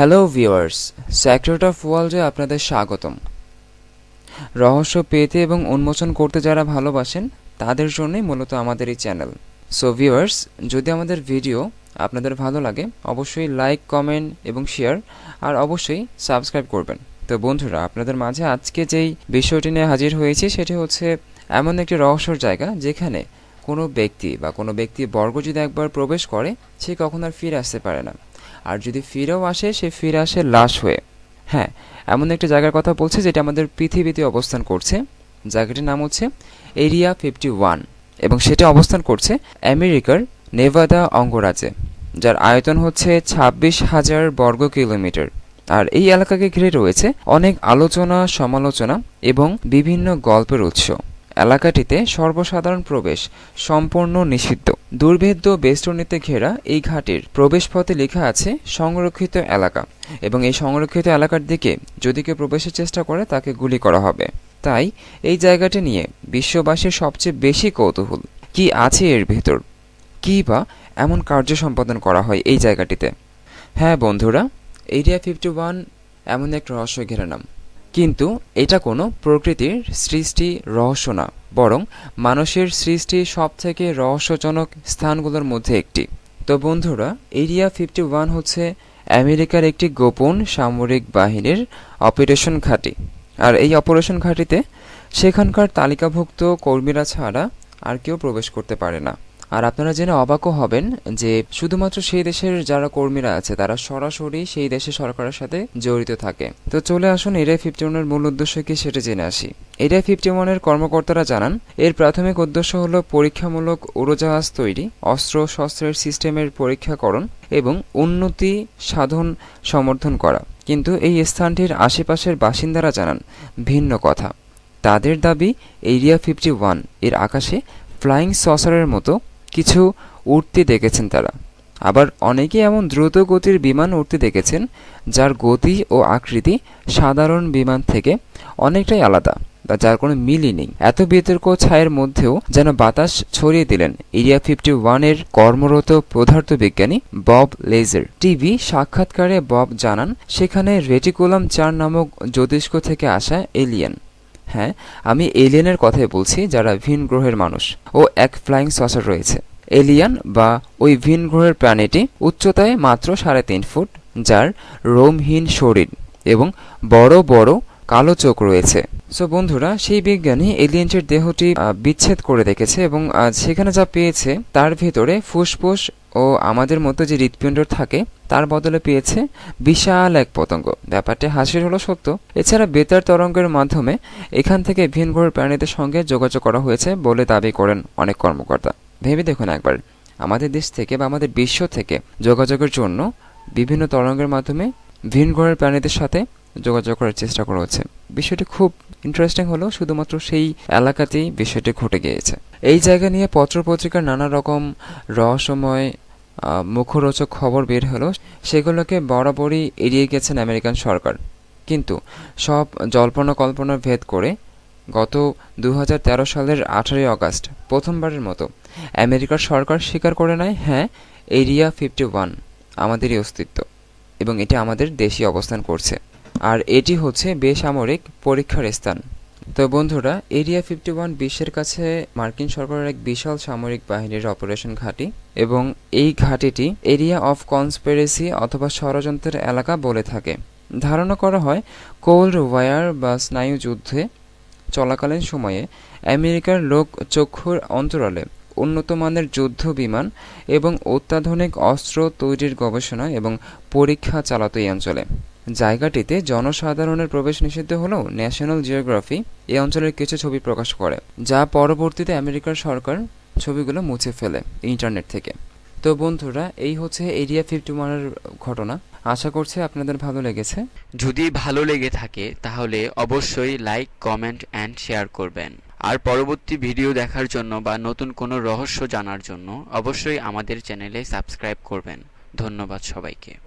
Hello viewers secret of ওয়ার্ল্ডে আপনাদের স্বাগতম। রহস্য পেতে এবং উন্মোচন করতে যারা ভালোবাসেন, তাদের জন্যই মূলত আমাদের এই চ্যানেল। সো ভিউয়ার্স যদি আমাদের ভিডিও আপনাদের ভালো লাগে, অবশ্যই লাইক কমেন্ট এবং শেয়ার আর অবশ্যই সাবস্ক্রাইব করবেন। তো বন্ধুরা, আপনাদের মাঝে আজকে যেই বিষয়টি নিয়ে হাজির হয়েছি, সেটি হচ্ছে এমন একটি রহস্যর জায়গা, যেখানে কোনো ব্যক্তি বা কোনো ব্যক্তি বর্গ যদি একবার প্রবেশ করে, সে কখন আর ফিরে আসতে পারে না। আর যদি ফিরেও আসে, সে ফিরে আসে লাশ হয়ে। হ্যাঁ এমন একটা জায়গার কথা বলছে যেটা আমাদের পৃথিবীতে অবস্থান করছে। জায়গাটির নাম হচ্ছে এরিয়া ফিফটি ওয়ান এবং সেটা অবস্থান করছে আমেরিকার নেভাদা অঙ্গরাজ্যে, যার আয়তন হচ্ছে ছাব্বিশ হাজার বর্গ কিলোমিটার। আর এই এলাকাকে ঘিরে রয়েছে অনেক আলোচনা, সমালোচনা এবং বিভিন্ন গল্পের উৎস। এলাকাটিতে সর্বসাধারণ প্রবেশ সম্পূর্ণ নিষিদ্ধ। দুর্ভেদ্য বেষ্টনীতে ঘেরা এই ঘাটের প্রবেশপথে লেখা আছে সংরক্ষিত এলাকা এবং এই সংরক্ষিত এলাকার দিকে যদি কেউ প্রবেশের চেষ্টা করে, তাকে গুলি করা হবে। তাই এই জায়গাটি নিয়ে বিশ্ববাসীর সবচেয়ে বেশি কৌতূহল। কি আছে এর ভেতর? কী বা এমন কার্য সম্পাদন করা হয় এই জায়গাটিতে? হ্যাঁ বন্ধুরা এরিয়া ফিফটি ওয়ান এমন এক রহস্য ঘেরা নাম। কিন্তু এটা কোনো প্রকৃতির সৃষ্টি রহস্য না, বরং মানুষের সৃষ্টি সব থেকে রহস্যজনক স্থানগুলোর মধ্যে একটি। তো বন্ধুরা, এরিয়া ফিফটি ওয়ান হচ্ছে আমেরিকার একটি গোপন সামরিক বাহিনীর অপারেশন ঘাঁটি। আর এই অপারেশন ঘাঁটিতে সেখানকার তালিকাভুক্ত কর্মীরা ছাড়া আর কেউ প্রবেশ করতে পারে না। আর আপনারা জেনে অবাকও হবেন যে শুধুমাত্র সেই দেশের যারা কর্মীরা আছে, তারা সরাসরি সেই দেশের সরকারের সাথে জড়িত থাকে। তো চলে আসুন এরিয়া ফিফটি ওয়ানের মূল উদ্দেশ্য কি সেটা জেনে আসি। এরিয়া ফিফটি ওয়ানের কর্মকর্তারা জানান, এর প্রাথমিক উদ্দেশ্য হল পরীক্ষামূলক উড়োজাহাজ তৈরি, অস্ত্র শস্ত্রের সিস্টেমের পরীক্ষাকরণ এবং উন্নতি সাধন সমর্থন করা। কিন্তু এই স্থানটির আশেপাশের বাসিন্দারা জানান, ভিন্ন কথা। তাদের দাবি, এরিয়া ফিফটি ওয়ান, এর আকাশে ফ্লাইং সসারের মতো কিছু উঠতে দেখেছেন তারা। আবার অনেকে এমন দ্রুত গতির বিমান উঠতে দেখেছেন, যার গতি ও আকৃতি সাধারণ বিমান থেকে অনেকটাই আলাদা বা যার কোনো মিলই নেই। এত বিতর্ক ছায়ের মধ্যেও যেন বাতাস ছড়িয়ে দিলেন এরিয়া ফিফটি ওয়ানের কর্মরত পদার্থ বিজ্ঞানী বব লেজার। টিভি সাক্ষাৎকারে বব জানান, সেখানে রেটিকুলাম চার নামক জ্যোতিষ্ক থেকে আসা এলিয়েন। হ্যাঁ আমি এলিয়েনের কথাই বলছি, যারা ভিন গ্রহের মানুষ। ও এক ফ্লাইং সসার রয়েছে। এলিয়ান বা ওই ভিন গ্রহের প্রাণীটি উচ্চতায় মাত্র সাড়ে তিন ফুট, যার রোমহীন শরীর এবং বড় বড় কালো চোখ রয়েছে। সো বন্ধুরা, সেই বিজ্ঞানী এলিয়েনটির দেহটি বিচ্ছেদ করে দেখেছে এবং সেখানে যা পেয়েছে, তার ভেতরে ফুসফুস ও আমাদের মতো যে হৃৎপিণ্ড থাকে, তার বদলে পেয়েছে বিশাল এক পতঙ্গ। ব্যাপারটি হাসির হলো সত্য। এছাড়া বেতার তরঙ্গের মাধ্যমে এখান থেকে ভিন গ্রহের প্রাণীদের সঙ্গে যোগাযোগ করা হয়েছে বলে দাবি করেন অনেক কর্মকর্তা। ভেবে দেখুন একবার, আমাদের দেশ থেকে বা আমাদের বিশ্ব থেকে যোগাযোগের জন্য বিভিন্ন তরঙ্গের মাধ্যমে ভিন গ্রহের প্রাণীদের সাথে যোগাযোগ করার চেষ্টা করা হচ্ছে। বিষয়টি খুব ইন্টারেস্টিং হলো, শুধুমাত্র সেই এলাকাতেই বিষয়টি ঘটে গিয়েছে। এই জায়গা নিয়ে পত্রপত্রিকার নানা রকম রহস্যময় মুখরোচক খবর বের হলো, সেগুলোকে বরাবরই এড়িয়ে গেছেন আমেরিকান সরকার। কিন্তু সব জল্পনা কল্পনা ভেদ করে গত দুহাজার তেরো সালের আঠারোই আগস্ট, প্রথমবারের মতো আমেরিকার সরকার স্বীকার করে নেয় হ্যাঁ এরিয়া ফিফটি ওয়ান, আমাদেরই অস্তিত্ব, এবং এটি আমাদের দেশে অবস্থান করছে। আর এটি হচ্ছে বেসামরিক পরীক্ষার স্থান। তো বন্ধুরা, এরিয়া ফিফটি ওয়ান বিশ্বের কাছে মার্কিন সরকারের এক বিশাল সামরিক বাহিনীর অপারেশন ঘাঁটি এবং এই ঘাঁটিটি এরিয়া অফ কনসপেরেসি অথবা ষড়যন্ত্রের এলাকা বলে থাকে। ধারণা করা হয়, কোল্ড ওয়ার বা স্নায়ু যুদ্ধে চলাকালীন সময়ে আমেরিকার লোক চক্ষুর অন্তরালে উন্নত মানের যুদ্ধ বিমান এবং অত্যাধুনিক অস্ত্র তৈরির গবেষণা এবং পরীক্ষা চালাতো এই অঞ্চলে। জায়গাটিতে জনসাধারণের প্রবেশ নিষিদ্ধ হলেও ন্যাশনাল জিওগ্রাফি এই অঞ্চলের কিছু ছবি প্রকাশ করে, যা পরবর্তীতে আমেরিকার সরকার ছবিগুলো মুছে ফেলে ইন্টারনেট থেকে। তো বন্ধুরা, এই হচ্ছে এরিয়া ফিফটি ওয়ানের ঘটনা। আশা করছি আপনাদের ভালো লেগেছে। যদি ভালো লেগে থাকে, তাহলে অবশ্যই লাইক কমেন্ট অ্যান্ড শেয়ার করবেন। আর পরবর্তী ভিডিও দেখার জন্য বা নতুন কোনো রহস্য জানার জন্য অবশ্যই আমাদের চ্যানেলে সাবস্ক্রাইব করবেন। ধন্যবাদ সবাইকে।